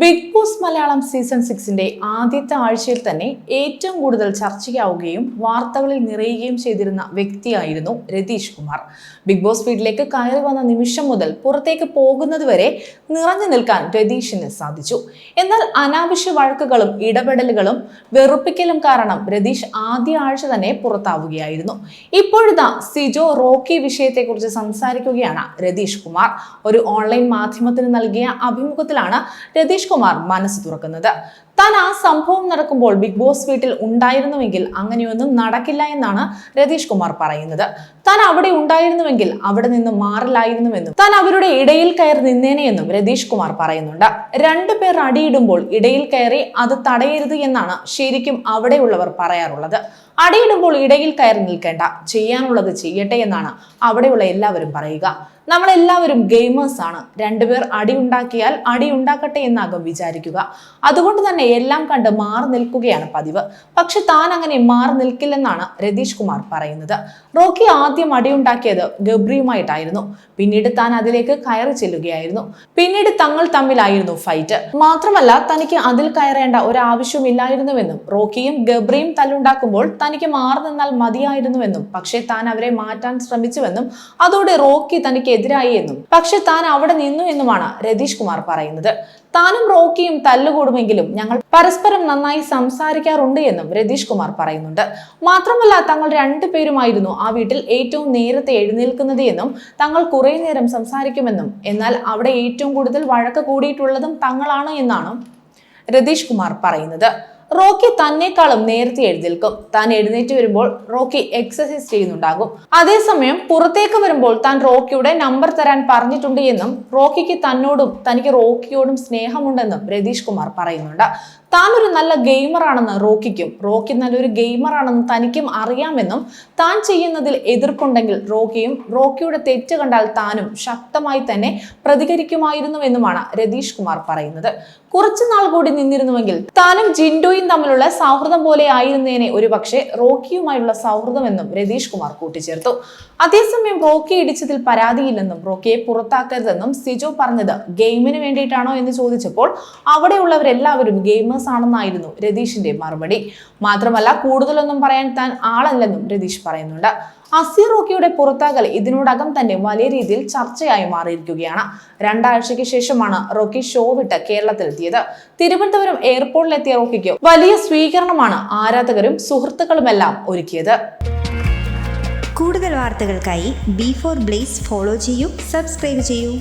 Big boss Malayalam season സിക്സിന്റെ ആദ്യത്തെ ആഴ്ചയിൽ തന്നെ ഏറ്റവും കൂടുതൽ ചർച്ചയാവുകയും വാർത്തകളിൽ നിറയുകയും ചെയ്തിരുന്ന വ്യക്തിയായിരുന്നു രതീഷ് കുമാർ. ബിഗ് ബോസ് വീട്ടിലേക്ക് കയറി വന്ന നിമിഷം മുതൽ പുറത്തേക്ക് പോകുന്നതുവരെ നിറഞ്ഞു നിൽക്കാൻ രതീഷിന് സാധിച്ചു. എന്നാൽ അനാവശ്യ വഴക്കുകളും ഇടപെടലുകളും വെറുപ്പിക്കലും കാരണം രതീഷ് ആദ്യ ആഴ്ച തന്നെ പുറത്താവുകയായിരുന്നു. ഇപ്പോഴിതാ സിജോ റോക്കി വിഷയത്തെക്കുറിച്ച് സംസാരിക്കുകയാണ് രതീഷ് കുമാർ. ഒരു ഓൺലൈൻ മാധ്യമത്തിന് നൽകിയ അഭിമുഖത്തിലാണ് രതീഷ് കുമാർ മനസ്സ് തുറക്കുന്നത്. താൻ ആ സംഭവം നടക്കുമ്പോൾ ബിഗ് ബോസ് വീട്ടിൽ ഉണ്ടായിരുന്നുവെങ്കിൽ അങ്ങനെയൊന്നും നടക്കില്ല എന്നാണ് രതീഷ് കുമാർ പറയുന്നത്. താൻ അവിടെ ഉണ്ടായിരുന്നുവെങ്കിൽ അവിടെ നിന്ന് മാറില്ലായിരുന്നുവെന്നും താൻ അവരുടെ ഇടയിൽ കയറി നിന്നേനെയെന്നും രതീഷ് കുമാർ പറയുന്നുണ്ട്. രണ്ടു പേർ അടിയിടുമ്പോൾ ഇടയിൽ കയറി അത് തടയരുത് എന്നാണ് ശരിക്കും അവിടെയുള്ളവർ പറയാറുള്ളത്. അടിയിടുമ്പോൾ ഇടയിൽ കയറി നിൽക്കേണ്ട ചെയ്യാനുള്ളത് ചെയ്യട്ടെ എന്നാണ് അവിടെയുള്ള എല്ലാവരും പറയുക. നമ്മളെല്ലാവരും ഗെയിമേഴ്സ് ആണ് രണ്ടുപേർ അടി ഉണ്ടാക്കിയാൽ അടി ഉണ്ടാക്കട്ടെ എന്നാകും വിചാരിക്കുക. അതുകൊണ്ട് തന്നെ എല്ലാം കണ്ട് മാറി നിൽക്കുകയാണ് പതിവ്. പക്ഷെ താൻ അങ്ങനെ മാറി നിൽക്കില്ലെന്നാണ് രതീഷ് കുമാർ പറയുന്നത്. റോക്കി ആദ്യം അടിയുണ്ടാക്കിയത് ഗബ്രിയുമായിട്ടായിരുന്നു. പിന്നീട് താൻ അതിലേക്ക് കയറി ചെല്ലുകയായിരുന്നു. പിന്നീട് തങ്ങൾ തമ്മിലായിരുന്നു ഫൈറ്റ്. മാത്രമല്ല തനിക്ക് അതിൽ കയറേണ്ട ഒരാവശ്യമില്ലായിരുന്നുവെന്നും റോക്കിയും ഗബ്രിയും തല്ലുണ്ടാക്കുമ്പോൾ തനിക്ക് മാറി നിന്നാൽ മതിയായിരുന്നുവെന്നും പക്ഷേ താൻ അവരെ മാറ്റാൻ ശ്രമിച്ചുവെന്നും അതോടെ റോക്കി തനിക്ക് എതിരായി എന്നും പക്ഷെ താൻ അവിടെ നിന്നു എന്നുമാണ് രതീഷ് കുമാർ പറയുന്നത്. താനും റോക്കിയും തല്ലുകൂടുമെങ്കിലും ഞങ്ങൾ പരസ്പരം നന്നായി സംസാരിക്കാറുണ്ട് എന്നും രതീഷ് കുമാർ പറയുന്നുണ്ട്. മാത്രമല്ല തങ്ങൾ രണ്ടുപേരുമായിരുന്നു ആ വീട്ടിൽ ഏറ്റവും നേരത്തെ എഴുന്നേൽക്കുന്നത് എന്നും തങ്ങൾ കുറെ നേരം സംസാരിക്കുമെന്നും എന്നാൽ അവിടെ ഏറ്റവും കൂടുതൽ വഴക്ക് കൂടിയിട്ടുള്ളതും തങ്ങളാണ് എന്നാണ് രതീഷ് കുമാർ പറയുന്നത്. റോക്കി തന്നെക്കാളും നേരത്തെ എഴുന്നേൽക്കും. താൻ എഴുന്നേറ്റ് വരുമ്പോൾ റോക്കി എക്സസൈസ് ചെയ്യുന്നുണ്ടാകും. അതേസമയം പുറത്തേക്ക് വരുമ്പോൾ താൻ റോക്കിയുടെ നമ്പർ തരാൻ പറഞ്ഞിട്ടുണ്ട് എന്നും റോക്കിക്ക് തന്നോടും തനിക്ക് റോക്കിയോടും സ്നേഹമുണ്ടെന്നും രതീഷ് കുമാർ പറയുന്നുണ്ട്. താൻ ഒരു നല്ല ഗെയിമറാണെന്ന് റോക്കിക്കും. റോക്കി നല്ലൊരു ഗെയിമറാണെന്ന് തനിക്കും അറിയാമെന്നും താൻ ചെയ്യുന്നതിൽ എതിർപ്പുണ്ടെങ്കിൽ റോക്കിയും റോക്കിയുടെ തെറ്റ് കണ്ടാൽ താനും ശക്തമായി തന്നെ പ്രതികരിക്കുമായിരുന്നുവെന്നുമാണ് രതീഷ് കുമാർ പറയുന്നത്. കുറച്ചു നാൾ കൂടി നിന്നിരുന്നുവെങ്കിൽ താനും ജിൻഡോയും തമ്മിലുള്ള സൗഹൃദം പോലെ ആയിരുന്നേനെ ഒരു പക്ഷേ റോക്കിയുമായുള്ള സൗഹൃദമെന്നും രതീഷ് കുമാർ കൂട്ടിച്ചേർത്തു. അതേസമയം റോക്കി ഇടിച്ചതിൽ പരാതിയില്ലെന്നും റോക്കിയെ പുറത്താക്കരുതെന്നും സിജോ പറഞ്ഞത് ഗെയിമിന് വേണ്ടിയിട്ടാണോ എന്ന് ചോദിച്ചപ്പോൾ അവിടെയുള്ളവരെല്ലാവരും ഗെയിമേഴ്സ് ആണെന്നായിരുന്നു രതീഷിന്റെ മറുപടി. മാത്രമല്ല കൂടുതലൊന്നും പറയാൻ താൻ ആളല്ലെന്നും രതീഷ് പറയുന്നുണ്ട്. അസീർ റോക്കിയുടെ പുറത്താകൽ ഇതിനോടകം തന്നെ വലിയ രീതിയിൽ ചർച്ചയായി മാറിയിരിക്കുകയാണ്. രണ്ടാഴ്ചയ്ക്ക് ശേഷമാണ് റോക്കി ഷോ വിട്ട് കേരളത്തിലെത്തിയത്. തിരുവനന്തപുരം എയർപോർട്ടിലെത്തിയ റോക്കിക്ക് വലിയ സ്വീകരണമാണ് ആരാധകരും സുഹൃത്തുക്കളുമെല്ലാം ഒരുക്കിയത്. കൂടുതൽ വാർത്തകൾക്കായി ബി ഫോർ ബ്ലേസ് ഫോളോ ചെയ്യൂ സബ്സ്ക്രൈബ് ചെയ്യൂ.